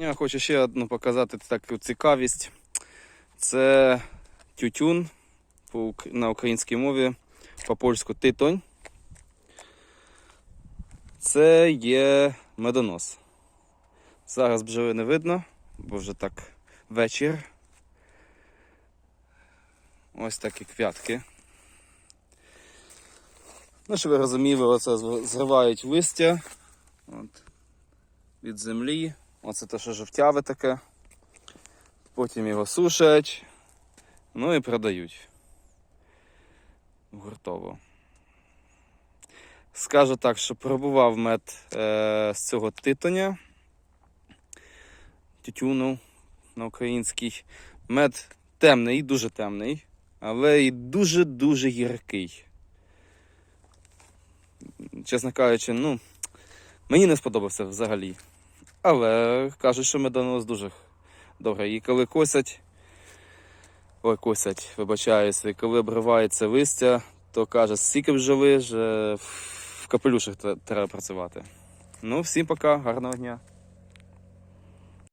Я хочу ще одну показати таку цікавість. Це тютюн на українській мові, по-польську титонь. Це є медонос. Зараз бджоли не видно, бо вже так вечір. Ось такі квятки. Ну, щоб ви розуміли, оце зривають листя от, від землі. Оце те, що жовтяве таке. Потім його сушать, ну і продають гуртово. Скажу так, що пробував мед е, з цього титоня, тютюну на український. Мед темний, дуже темний, але і дуже-дуже гіркий. Чесно кажучи, ну, мені не сподобався взагалі. Але кажуть, що медонос дуже добре. І коли косять, ой, косять, вибачаюся, і коли обривається листя, то каже, стільки бджоли, що в капелюшах треба працювати. Ну, всім пока, гарного дня.